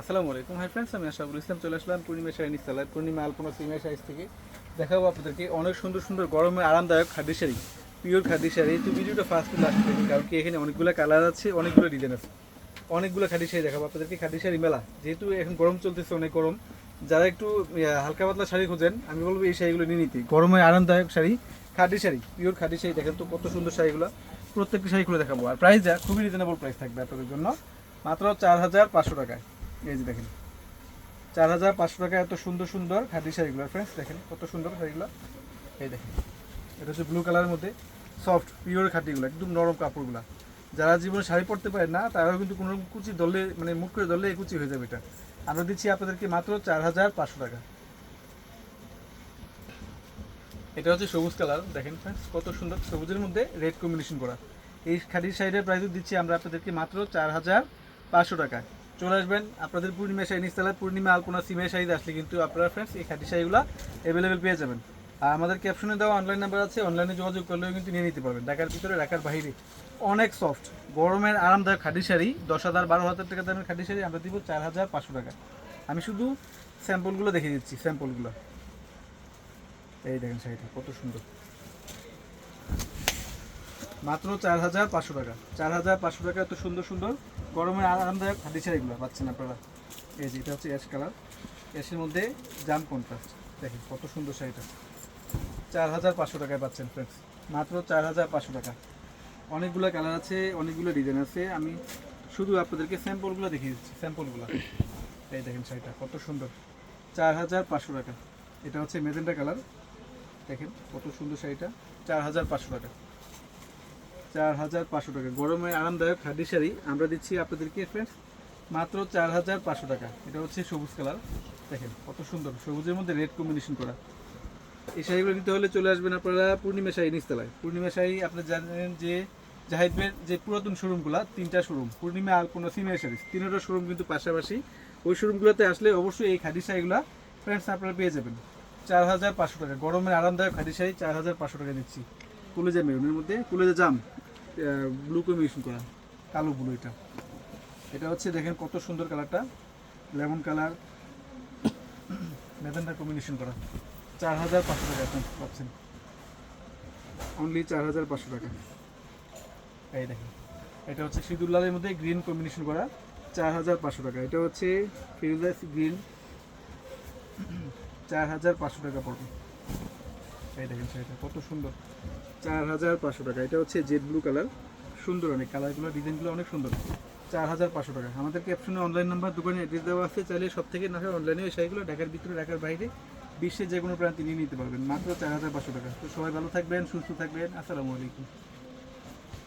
আসসালামু আলাইকুম। Hi friends আমি আশাবুল ইসলাম চলে আসলাম পূর্ণিমা শাড়ি সালাদ পূর্ণিমা আলপনা সিমিয়া সাইজ থেকে। দেখাবো আপনাদেরকে অনেক সুন্দর সুন্দর গরমে আরামদায়ক খাদি শাড়ি পিওর খাদি শাড়ি। তো ভিডিওটা ফার্স্ট লাস্ট দেখুন কারণ কি এখানে অনেকগুলো কালার আছে, অনেকগুলো ডিজাইন আছে। অনেকগুলো খাদি শাড়ি দেখাবো আপনাদেরকে। খাদি শাড়ি মেলা, যেহেতু এখন গরম চলতেছে, অনেক গরম। যারা একটু হালকা পাতলা শাড়ি খোঁজেন, আমি বলব এই শাড়িগুলো নিয়ে নিতে। গরমে আরামদায়ক শাড়ি, খাদি শাড়ি পিওর খাদি শাড়ি। দেখেন তো কত সুন্দর শাড়িগুলো। প্রত্যেকটি শাড়ি খুলে দেখাবো। আর প্রাইসটা খুবই রিজনেবল প্রাইস থাকবে আপনাদের জন্য। মাত্র চার হাজার পাঁচশো টাকায়। এই যে দেখেন। চার হাজার পাঁচশো টাকা এত সুন্দর সুন্দর খাদি শাড়িগুলো ফ্রেন্ডস দেখেন কত সুন্দর শাড়িগুলো। এই দেখেন, এটা হচ্ছে ব্লু কালারের মধ্যে সফট পিওর খাটিগুলো একদম নরম কাপড়গুলো। যারা জীবনে শাড়ি পরতে পারে না, তারাও কিন্তু কোনো রকম কুচি ধরলে মানে মুখ করে এই কুচি হয়ে যাবে এটা। আমরা দিচ্ছি আপনাদেরকে মাত্র চার হাজার পাঁচশো টাকা। এটা হচ্ছে সবুজ কালার দেখেন ফ্রেন্ডস কত সুন্দর সবুজের মধ্যে রেড কম্বিনেশন করা। এই খাদির শাড়ির প্রাইস দিচ্ছি আমরা আপনাদেরকে মাত্র চার হাজার পাঁচশো টাকায়। চলে আসবেন। আপনাদের পূর্ণিমা শাড়ি নিস্তালা পূর্ণিমা আলপনা সিমের শাড়িতে আসলে কিন্তু আপনারা ফ্রেন্ডস এই খাদি শাড়িগুলো অ্যাভেলেবেল পেয়ে যাবেন। আর আমাদের ক্যাপশনে দেওয়া অনলাইন নাম্বার আছে অনলাইনে যোগাযোগ করলেও কিন্তু নিয়ে নিতে পারবেন। ঢাকার ভিতরে, ঢাকার বাইরে অনেক সফট গরমের আরামদায়ক খাদি শাড়ি, দশ হাজার, বারো হাজার টাকা দামের খাদি শাড়ি আমরা দিব চার হাজার পাঁচশো টাকা। আমি শুধু স্যাম্পলগুলো দেখিয়ে দিচ্ছি স্যাম্পলগুলো এই দেখেন শাড়িটা, কত সুন্দর। মাত্র চার হাজার পাঁচশো টাকা, চার হাজার পাঁচশো টাকা এত সুন্দর সুন্দর গরমের আরামদায়ক হাতি শাড়িগুলো পাচ্ছেন আপনারা। এই যে, এটা হচ্ছে অ্যাশ কালার অ্যাশের মধ্যে জাম কন্ট্রাস্ট দেখেন, কত সুন্দর শাড়িটা। চার হাজার পাঁচশো টাকায় পাচ্ছেন ফ্রেন্ডস মাত্র চার হাজার পাঁচশো টাকা। অনেকগুলো কালার আছে, অনেকগুলো ডিজাইন আছে। আমি শুধু আপনাদেরকে স্যাম্পলগুলো দেখিয়ে দিচ্ছি স্যাম্পলগুলো এই দেখেন শাড়িটা, কত সুন্দর। চার হাজার পাঁচশো টাকা। এটা হচ্ছে মেজেন্টা কালার দেখেন, কত সুন্দর শাড়িটা। চার হাজার পাঁচশো টাকা। চার হাজার পাঁচশো টাকা। গরমে আরামদায়ক হাডি শাড়ি আমরা দিচ্ছি আপনাদেরকে ফ্রেন্ডস মাত্র চার হাজার পাঁচশো টাকা। এটা হচ্ছে সবুজ কালার। দেখেন, কত সুন্দর। সবুজের মধ্যে রেড কম্বিনেশন করা। এই শাড়িগুলো নিতে হলে চলে আসবেন আপনারা পূর্ণিমা শাড়ি নিচতলায়। পূর্ণিমা শাড়ি আপনি জানেন যে জাহিদের যে পুরাতন শোরুমগুলো, তিনটা শোরুম, পূর্ণিমা আলপনা সিনিয়র শাড়ি। তিনটা শোরুম কিন্তু পাশাপাশি। ওই শোরুমগুলোতে আসলে অবশ্যই এই খাদি শাড়িগুলো ফ্রেন্ডস আপনারা পেয়ে যাবেন। চার হাজার পাঁচশো টাকা। গরমের আরামদায়ক খাদি শাড়ি চার হাজার পাঁচশো টাকা দিচ্ছি। কুলেজা মেরুনের মধ্যে কুলেজা জাম। ব্লু কম্বিনেশন করা। কালো ব্লু এটা। এটা হচ্ছে দেখেন কত সুন্দর কালারটা। Lemon colour. মেজেন্ডার কম্বিনেশন করা। চার হাজার পাঁচশো টাকা আপনি পাচ্ছেন। অনলি চার হাজার পাঁচশো টাকা। এই দেখেন। এটা হচ্ছে সিঁদুর লালের মধ্যে গ্রিন কম্বিনেশন করা। চার হাজার পাঁচশো টাকা। এটা হচ্ছে ফিরোজাস গ্রিন চার হাজার পাঁচশো টাকা পড়বে। এই দেখেন শাড়িটা, কত সুন্দর। চার হাজার পাঁচশো টাকা। এটা হচ্ছে জেড ব্লু কালার সুন্দর অনেক। কালারগুলো, ডিজাইনগুলো অনেক সুন্দর। চার হাজার পাঁচশো টাকা। আমাদের ক্যাপশনে অনলাইন নাম্বার দোকানে অ্যাড্রেস দেওয়া আছে। চাইলে সব থেকে না হয় অনলাইনে ওই শাড়িগুলো ঢাকার ভিতরে, ঢাকার বাইরে বিশ্বের যে কোনো প্রান্তে নিয়ে নিতে পারবেন। মাত্র চার হাজার পাঁচশো টাকা। তো সবাই ভালো থাকবেন, সুস্থ থাকবেন। আসসালামু আলাইকুম।